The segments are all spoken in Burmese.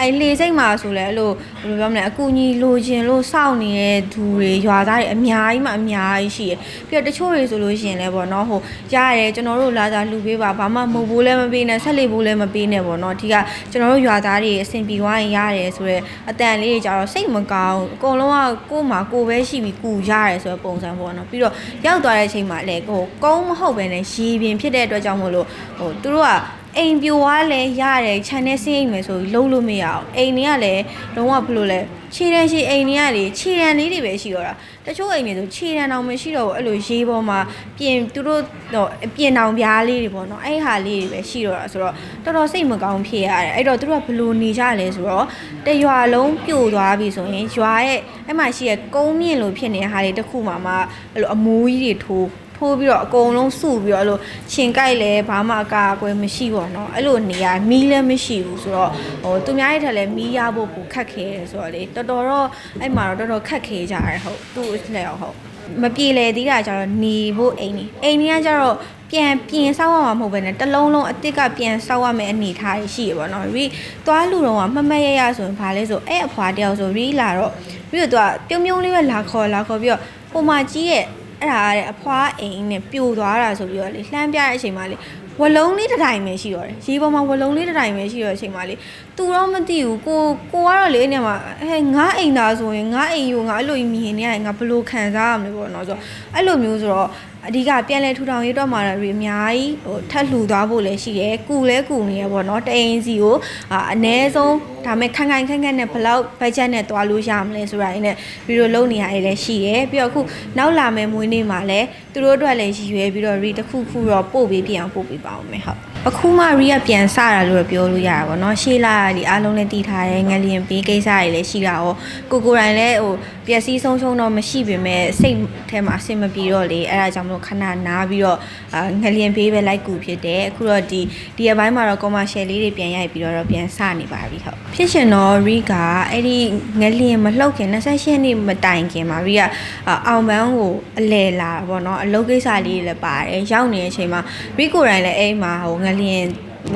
အဲလေစိတ်မှာဆိုလဲအဲ့လိုဘယ်လိုပြောမလဲအကူကြီးလိုချင်လို့စောင့်နေတဲ့သူတွေရွာသားတွေအများကြီးမှအများကြီးရှိရပြီးတော့တချို့တွေဆိုလို့ရှိရင်လည်းပေါ့နော်ဟိုရတယ်ကျွန်တော်တို့လာသာလူပေးပါဘာမှမဟုတ်ဘူးလည်းမပေးနဲ့ဆက်လေဘူးလည်းမပေးနဲ့ပေါ့နော်ဒီကကျွန်တော်တို့ရွာသားတွေအဆင်ပြေသွားရင်ရတယ်ဆိုတော့အတန်လေးတွေကြတော့စိတ်မကောင်းအကုန်လုံးကကိုယ်မှာကိုယ်ပဲရှိပြီးကူရတယ်ဆိုတော့ပုံစံပေါ့နော်ပြီးတော့ရောက်သွားတဲ့အချိန်မှာလည်းဟိုကုန်းမဟုတ်ပဲနဲ့ရေပြင်ဖြစ်တဲ့အတွက်ကြောင့်မို့လို့ဟိုသူတို့က အိမ်ပြိုသွားလဲရတယ်ခြံထဲဆင်းအိမ်မယ်ဆိုပြီးလုံးလို့မရအောင်အိမ်တွေကလည်းလုံးဝဘယ်လိုလဲခြေတန်းရှိအိမ်တွေကလေခြေတန်းလေးတွေပဲရှိတော့တာတချို့အိမ်တွေဆိုခြေတန်းတောင်မရှိတော့ဘူးအဲ့လိုရေးပေါ်မှာပြင်သူတို့တော့ပြင်တောင်ပြားလေးတွေပေါ့နော်အဲ့ဟာလေးတွေပဲရှိတော့တာဆိုတော့တော်တော်စိတ်မကောင်းဖြစ်ရတယ်အဲ့တော့သူတို့ကဘယ်လိုနေကြလဲဆိုတော့တရွာလုံးပြိုသွားပြီဆိုရင်ရွာရဲ့အဲ့မှာရှိရဲ့ကုန်းမြင့်လိုဖြစ်နေတဲ့ဟာတွေတစ်ခုမှမှအဲ့လိုအမိုးကြီးတွေထိုး ထိုးပြီးတော့အကုန်လုံးစုပြီးတော့အဲ့လိုရှင်ကြိုက်လဲဘာမှအကာအကွယ်မရှိပေါ့နော်အဲ့လိုနေရာမီးလည်းမရှိဘူးဆိုတော့ဟိုသူများရဲ့ထက်လည်းမီးရဖို့ပိုခက်ခဲတယ်ဆိုတော့လေတော်တော်တော့အဲ့မှာတော့တော်တော်ခက်ခဲကြရတယ်ဟုတ်သူ့လက်ရောဟုတ်မပြေလေသေးတာကြတော့နေဖို့အိမ်နေအိမ်ကြီးကကြတော့ပြန်ပြင်ဆောက်ရမှာမဟုတ်ဘဲနဲ့တစ်လုံးလုံးအစ်စ်ကပြန်ဆောက်ရမယ့်အနေအထားရှိရပေါ့နော်ရီသွားလူတော့ကမမတ်ရရဆိုရင်ဘာလဲဆိုအဲ့အဖွာတယောက်ဆိုရီလာတော့ပြီးတော့သူကပြုံးပြုံးလေးပဲလာခေါ်လာခေါ်ပြီးတော့ပုံမကြီးရဲ့ အဲ့ဒါတဲ့အဖွားအိမ်နဲ့ပြိုသွားတာဆိုပြီးတော့လေလှမ်းပြတဲ့အချိန်မှာလေဝလုံးလေးတစ်တိုင်ပဲရှိတော့တယ်ရေပေါ်မှာဝလုံးလေးတစ်တိုင်ပဲရှိတော့တဲ့အချိန်မှာလေသူတော့မသိဘူးကိုကိုကတော့လေအဲ့နေမှာဟဲ့ငါအိမ်သားဆိုရင်ငါအိမ်ယူငါအဲ့လိုမြင်နေရတယ်ငါဘယ်လိုခံစားရမလဲပေါ့နော်ဆိုတော့အဲ့လိုမျိုးဆိုတော့ အဓိကပြန်လဲထူထောင်ရေးတော့မှာတွေအများကြီးဟိုထက်လှူသွားဖို့လည်းရှိတယ်။ကူလဲကူနေရပေါ့နော်။တအိမ်စီကိုအာအ ਨੇ ဆုံးဒါမဲ့ခန်းခိုင်ခန်းခန်းနဲ့ဘယ်လောက်ဘတ်ဂျက်နဲ့တွားလို့ရမလဲဆိုတာရင်းနဲ့ဗီဒီယိုလုပ်နေရတယ်လည်းရှိတယ်။ပြီးတော့အခုနောက်လာမယ့်မွေးနေ့မှာလည်းသူတို့အတွက်လည်းရည်ရွယ်ပြီးတော့ re တစ်ခုခုတော့ပို့ပေးပြအောင်ပို့ပေးပါအောင်မယ်ဟုတ်။ အခုမှ re ကပြန်စတာလို့ပြောလို့ရတာပေါ့နော်။ရှေ့လာဒီအားလုံးလည်းတည်ထားတယ်ငလျင်ပေးကိစ္စတွေလည်းရှိတာ哦။ကိုကိုယ်တိုင်လည်းဟိုပျက်စီးဆုံးရှုံးတော့မရှိပေမဲ့စိတ်ထဲမှာအဆင်မပြေတော့လေအဲဒါကြောင့်မလို့ခဏနားပြီးတော့အာငလျင်ပေးပဲလိုက်ကူဖြစ်တယ်အခုတော့ဒီဒီအပိုင်းမှာတော့ commercial လေးတွေပြန်ရိုက်ပြီးတော့တော့ပြန်စနေပါပြီဟုတ်ဖြစ်ရှင်တော့ Ri ကအဲ့ဒီငလျင်မလှုပ်ခင်28ရက်နေ့မတိုင်ခင်မှာ Ri ကအာအောင်ပန်းကိုအလဲလာတာပေါ့နော်အလုပ်ကိစ္စလေးတွေလည်းပါတယ်ရောက်နေတဲ့အချိန်မှာ Ri ကိုယ်တိုင်လည်းအဲ့မှာဟိုငလျင်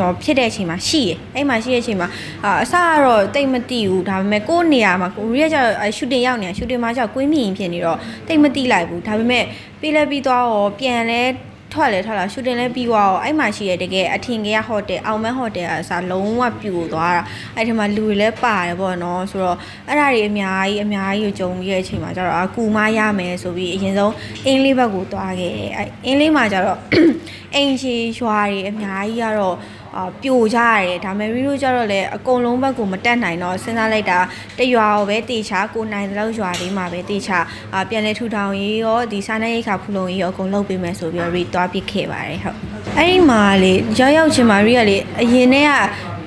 တော့ဖြစ်တဲ့အချိန်မှာရှိရယ်အဲ့မှာရှိတဲ့အချိန်မှာအာအစကတော့တိတ်မတိဘူးဒါပေမဲ့ကိုယ့်နေရာမှာကိုရီးယားကျတော့ရှူတင်ရောက်နေတာရှူတင်မှာကျတော့ကွင်းမြင်ဖြစ်နေတော့တိတ်မတိလိုက်ဘူးဒါပေမဲ့ပြီးလဲပြီးသွားတော့ပြန်လဲ ထွက်လဲထွက်လာရှူတင်လဲပြီးသွားတော့အဲ့မှာရှိရတကယ်အထင်ကြီးဟိုတယ်အောင်မန်းဟိုတယ်အစားလုံးဝပြိုသွားတာအဲ့ဒီမှာလူတွေလည်းပါတယ်ပေါ့နော်ဆိုတော့အဲ့ဒါတွေအများကြီးအများကြီးကိုကြုံပြီးတဲ့အချိန်မှာကျတော့အကူမရမယ်ဆိုပြီးအရင်ဆုံးအင်းလေးဘက်ကိုသွားခဲ့တယ်အဲ့အင်းလေးမှာကျတော့အိမ်ချီရွာတွေအများကြီးကတော့ အာပြိုကြရတယ်ဒါပေမဲ့ရီတို့ကျတော့လည်းအကုန်လုံးဘက်ကိုမတက်နိုင်တော့စဉ်းစားလိုက်တာတရွာကိုပဲတေချာကိုနိုင်တဲ့လောက်ရွာလေးမှာပဲတေချာအာပြန်လဲထူထောင်ရေးရောဒီစားနပ်ရိက္ခာဖူလုံရေးရောအကုန်လုပ်ပေးမယ်ဆိုပြီးတော့ရီတွားပစ်ခဲ့ပါတယ်ဟုတ်အဲ့ဒီမှာလေရောက်ရောက်ချင်းမှာရီကလေအရင်တည်းက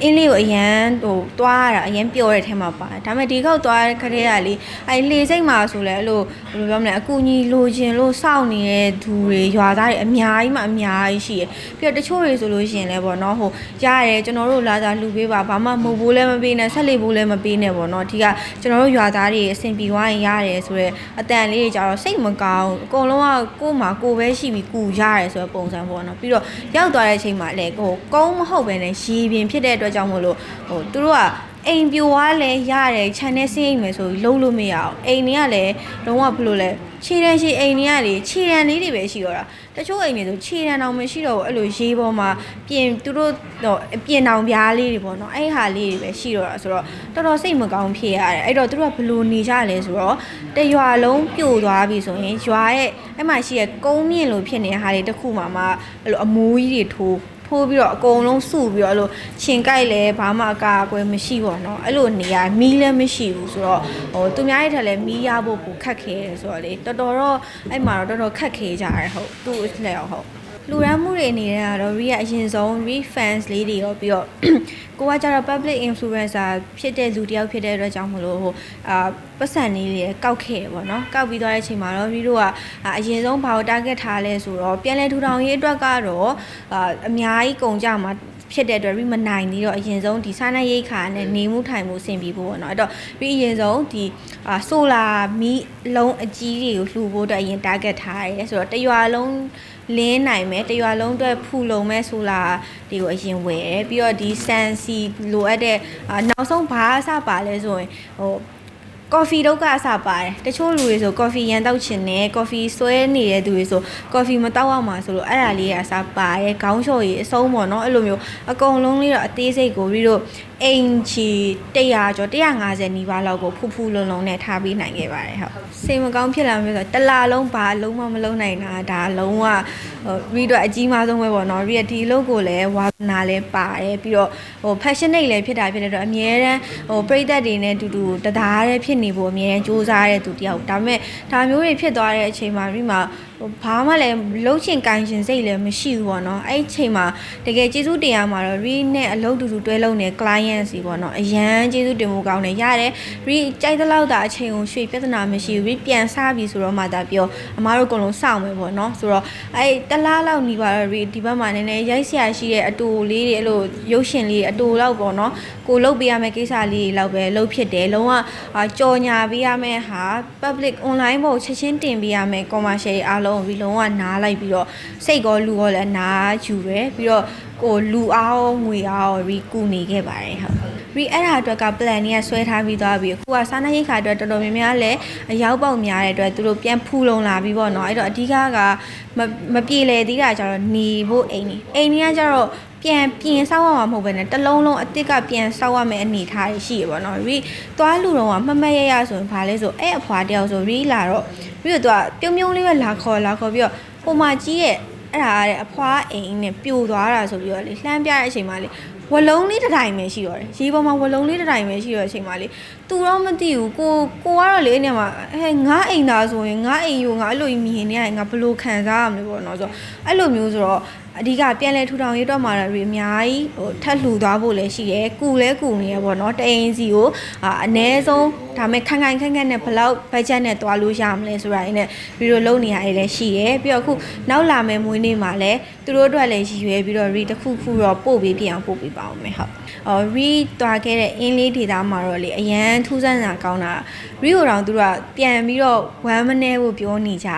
အင်းလေးကိုအရန်ဟိုတွားရတာအရန်ပျော်တဲ့ထဲမှာပါတယ်ဒါပေမဲ့ဒီခေါက်တွားတဲ့ခရဲကလေအဲလေစိတ်မှာဆိုလဲအဲ့လိုဘယ်လိုပြောမလဲအကူကြီးလိုချင်လို့စောင့်နေတဲ့သူတွေရွာသားတွေအများကြီးမှအများကြီးရှိရပြီးတော့တချို့တွေဆိုလို့ရှိရင်လည်းပေါ့နော်ဟိုရတယ်ကျွန်တော်တို့လာသာလူပေးပါဘာမှမဟုတ်ဘူးလည်းမပေးနဲ့ဆက်လေဘူးလည်းမပေးနဲ့ပေါ့နော်ဒီကကျွန်တော်တို့ရွာသားတွေအဆင်ပြေသွားရင်ရတယ်ဆိုတော့အတန်လေးတွေကြတော့စိတ်မကောင်းအကုန်လုံးကကိုယ်မှာကိုယ်ပဲရှိပြီးကူရတယ်ဆိုတော့ပုံစံပေါ့နော်ပြီးတော့ရောက်သွားတဲ့အချိန်မှာလည်းဟိုကုန်းမဟုတ်ပဲနဲ့ရေပြင်ဖြစ်တဲ့အတွက်ကြောင့်မို့လို့ဟိုသူတို့ကအိမ်ပြိုသွားလဲရတယ်ခြံထဲဆင်းအိမ်မယ်ဆိုပြီးလုံးလို့မရအောင်အိမ်တွေကလည်းလုံးဝဘယ်လိုလဲခြေတန်းရှိအိမ်တွေကလေခြေတန်းလေးတွေပဲရှိတော့တာတချို့အိမ်တွေဆိုခြေတန်းတောင်မရှိတော့ဘူးအဲ့လိုရေးပေါ်မှာပြင်သူတို့တော့ပြင်တောင်ပြားလေးတွေပေါ့နော်အဲ့ဟာလေးတွေပဲရှိတော့တာဆိုတော့တော်တော်စိတ်မကောင်းဖြစ်ရတယ်အဲ့တော့သူတို့ကဘယ်လိုနေကြလဲဆိုတော့တရွာလုံးပြိုသွားပြီဆိုရင်ရွာရဲ့အဲ့မှာရှိရဲ့ကုန်းမြင့်လိုဖြစ်နေတဲ့ဟာတွေတစ်ခုမှမှအဲ့လိုအမိုးကြီးတွေထိုး ထိုးပြီးတော့အကုန်လုံးစုပြီးတော့အဲ့လိုရှင်ကြိုက်လဲဘာမှအကာအကွယ်မရှိပေါ့နော်အဲ့လိုနေရာမီးလည်းမရှိဘူးဆိုတော့ဟိုသူများရဲ့ထက်လည်းမီးရဖို့ပိုခက်ခဲတယ်ဆိုတော့လေတော်တော်တော့အဲ့မှာတော့တော်တော်ခက်ခဲကြရတယ်ဟုတ်သူ့လက်ရောဟုတ် လူရမ်းမှုတွေအနေနဲ့ကတော့ re အရင်ဆုံး re fans လေးတွေရောပြီးတော့ကိုကကြတော့ public influencer ဖြစ်တဲ့လူတစ်ယောက်ဖြစ်တဲ့အတွက်ကြောင့်မလို့ဟိုအာပတ်စံလေးတွေကောက်ခဲ့တယ်ပေါ့နော်ကောက်ပြီးသွားတဲ့အချိန်မှာတော့ re တို့ကအရင်ဆုံးဘာကို target ထားလဲဆိုတော့ပြန်လဲထူထောင်ရေးအတွက်ကတော့အာအများကြီးကုန်ကြမှာဖြစ်တဲ့အတွက် re မနိုင်သေးတော့အရင်ဆုံးဒီစားနပ်ရိက္ခာနဲ့နေမှုထိုင်မှုအဆင်ပြေဖို့ပေါ့နော်အဲ့တော့ re အရင်ဆုံးဒီအာဆိုလာမီးလုံးအကြီးတွေကိုလှူဖို့အတွက်အရင် target ထားရဲဆိုတော့တရွာလုံး လင်းနိုင်မယ်တရွာလုံးအတွက်ဖူလုံမဲ့ဆိုလာဒီကိုအရင်ဝယ်တယ်ပြီးတော့ဒီဆန်စီလိုအပ်တဲ့အာနောက်ဆုံးဘာအစပါလဲဆိုရင်ဟိုကော်ဖီတော့ကအစပါတယ်တချို့လူတွေဆိုကော်ဖီရန်တောက်ချင်တယ်ကော်ဖီဆွဲနေတဲ့သူတွေဆိုကော်ဖီမတောက်အောင်မှာဆိုလို့အဲ့ဒါလေးကအစပါတယ်ခေါင်းလျှော်ရည်အဆုံးပေါ့နော်အဲ့လိုမျိုးအကုန်လုံးလေးတော့အသေးစိတ်ကိုပြီးတော့ အင်ချီ100ကျော်150နီးပါးလောက်ကိုဖူဖူလုံလုံနဲ့ထားပြီးနိုင်ခဲ့ပါတယ်ဟုတ်စိတ်မကောင်းဖြစ်လာမျိုးဆိုတစ်လားလုံးဘာလုံးမမလုံးနိုင်တာဒါလုံးဝဟိုရီတော့အကြီးမားဆုံးပဲပေါ့နော်ရီကဒီလုံးကိုလည်းဝါသနာလည်းပါတယ်ပြီးတော့ဟို passionate လည်းဖြစ်တာဖြစ်တဲ့တော့အများတန်းဟိုပြိသက်တွေနဲ့အတူတူတသားတည်းဖြစ်နေဖို့အများတန်းစူးစမ်းတဲ့သူတယောက်ဒါပေမဲ့ဒါမျိုးတွေဖြစ်သွားတဲ့အချိန်မှာရီမှာဟိုဘာမှလည်းလုံးချင်ကိုင်ချင်စိတ်လည်းမရှိဘူးပေါ့နော်အဲ့ဒီအချိန်မှာတကယ်ကျေးဇူးတင်ရမှာတော့ရီနဲ့အလုပ်တူတူတွဲလုပ်နေ client စီပေါ့နော်အရန်ကျေးဇူးတင်ဖို့ကောင်းတယ်ရတယ်ရီကြိုက်တဲ့လောက်တာအချိန်ကိုရွှေပြဿနာမရှိဘူးရီပြန်စားပြီဆိုတော့မှဒါပြောအမားတို့အကုန်လုံးစောင့်မယ်ပေါ့နော်ဆိုတော့အဲ့တလားလောက်နေပါတော့ရီဒီဘက်မှာနည်းနည်းရိုက်ဆရာရှိတဲ့အတူလေးတွေအဲ့လိုရုပ်ရှင်လေးအတူလောက်ပေါ့နော်ကိုလုပ်ပေးရမယ့်ကိစ္စလေးတွေလောက်ပဲလုပ်ဖြစ်တယ်လုံးဝအာကြော်ညာပေးရမယ့်ဟာ public online ပေါ်ချက်ချင်းတင်ပေးရမယ့် commercial တွေအားလုံးကိုရီလုံးဝနားလိုက်ပြီးတော့စိတ်ကောလူကောလည်းနားယူရယ်ပြီးတော့ ကိုလူအားရောငွေအားရောရီကူနေခဲ့ပါတယ်ဟုတ်ရီအဲ့ဒါအတွက်က plan ကြီးကဆွဲထားပြီးသွားပြီအခုကစားနပ်ရိက္ခာအတွက်တော်တော်များများလည်းအရောက်ပေါက်များတဲ့အတွက်သူတို့ပြန်ဖူလုံလာပြီးပေါ့နော်အဲ့တော့အဓိကကမမပြေလေသေးတာကြတော့နေဖို့အိမ်နေအိမ်ကြီးကကြတော့ပြန်ပြင်ဆောက်ရမှာမဟုတ်ဘဲနဲ့တစ်လုံးလုံးအစ်စ်ကပြန်ဆောက်ရမယ့်အနေအထားတွေရှိရပေါ့နော်ရီသွားလူတော့ကမမတ်ရရဆိုရင်ဘာလဲဆိုအဲ့အဖွာတယောက်ဆိုရီလာတော့ပြီးတော့သူကပြုံးပြုံးလေးပဲလာခေါ်လာခေါ်ပြီးတော့ဟိုမှာကြီးရဲ့ အဲ့ဒါတဲ့အဖွာအိမ်နဲ့ပြိုသွားတာဆိုပြီးတော့လေလှမ်းပြတဲ့အချိန်မှာလေဝလုံးလေးတစ်တိုင်ပဲရှိတော့တယ်ရေပေါ်မှာဝလုံးလေးတစ်တိုင်ပဲရှိတော့တဲ့အချိန်မှာလေသူတော့မသိဘူးကိုကိုကတော့လေအဲ့နေရာမှာဟဲ့ငါအိမ်သားဆိုရင်ငါအိမ်ယူငါအဲ့လိုမြင်နေရတယ်ငါဘယ်လိုခံစားရမလဲပေါ့နော်ဆိုတော့အဲ့လိုမျိုးဆိုတော့ အဓိကပြန်လဲထူထောင်ရေးတော့မှာတော့အများကြီးဟိုထပ်လှူသွားဖို့လည်းရှိတယ်ကုလဲကုနေရပေါ့နော်တအိမ်စီကိုအာအ ਨੇ ဆုံးဒါမဲ့ခိုင်ခိုင်ခန့်ခန့်နဲ့ဘယ်လောက် budget နဲ့တွားလို့ရမလဲဆိုတာရင်းနဲ့ဗီဒီယိုလုပ်နေရတယ်လည်းရှိတယ်ပြီးတော့အခုနောက်လာမယ့်မွေးနေ့မှာလည်းသူတို့အတွက်လည်းရည်ရွယ်ပြီးတော့ read တစ်ခုခုတော့ပို့ပေးပြအောင်ပို့ပေးပါအောင်မယ်ဟုတ်အော် read တွားခဲ့တဲ့အင်းလေးဒေတာမှာတော့လေအရန်ထူးဆန်းတာကောင်းတာ read ကိုတော့သူတို့ကပြန်ပြီးတော့ one minute ကိုပြောနေကြ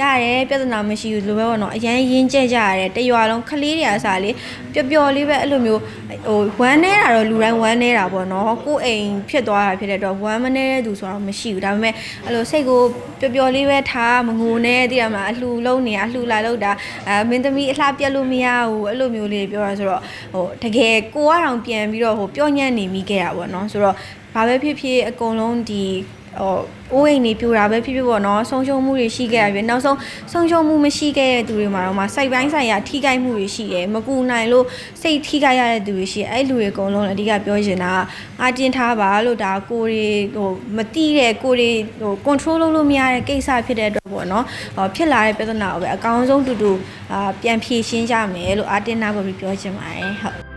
တာရတယ်ပြဿနာမရှိဘူးလို့ပဲပေါ့နော်အရန်ရင်းကျက်ကြရတယ်တရွာလုံးခလေးတွေအစားလေပျော်ပျော်လေးပဲအဲ့လိုမျိုးဟိုဝမ်းနေတာတော့လူတိုင်းဝမ်းနေတာပေါ့နော်ကိုယ်အိမ်ဖြစ်သွားတာဖြစ်တဲ့တော့ဝမ်းမနေတဲ့သူဆိုတော့မရှိဘူးဒါပေမဲ့အဲ့လိုစိတ်ကိုပျော်ပျော်လေးပဲထားမငိုနဲ့တည်ရမှာအလှူလုံးနေအလှူလာလို့တာအဲမင်းသမီးအလှပြက်လို့မရဘူးအဲ့လိုမျိုးလေးပြောတာဆိုတော့ဟိုတကယ်ကိုကတော့ပြန်ပြီးတော့ဟိုပြောညံ့နေမိခဲ့တာပေါ့နော်ဆိုတော့ဘာပဲဖြစ်ဖြစ်အကုန်လုံးဒီဟိုအိုးအိမ်နေပြူတာပဲဖြစ်ဖြစ်ပေါ့နော်ဆုံးရှုံးမှုတွေရှိခဲ့ရပြီနောက်ဆုံးဆုံးရှုံးမှုမရှိခဲ့တဲ့သူတွေမှာတော့မှစိုက်ပိုင်းဆိုင်ရာထိခိုက်မှုတွေရှိတယ်မကူနိုင်လို့စိတ်ထိခိုက်ရတဲ့သူတွေရှိတယ်အဲ့လူတွေအကုန်လုံးလည်းအဓိကပြောချင်တာကငါတင်ထားပါလို့ဒါကိုတွေဟိုမတိတဲ့ကိုတွေဟို control လုပ်လို့မရတဲ့ကိစ္စဖြစ်တဲ့အတွက်ပေါ့နော်ဟောဖြစ်လာတဲ့ပြဿနာကိုပဲအကောင်းဆုံးတူတူအာပြန်ဖြေရှင်းကြမယ်လို့အာတင်နာပေါ်ပြီးပြောချင်ပါတယ်ဟုတ်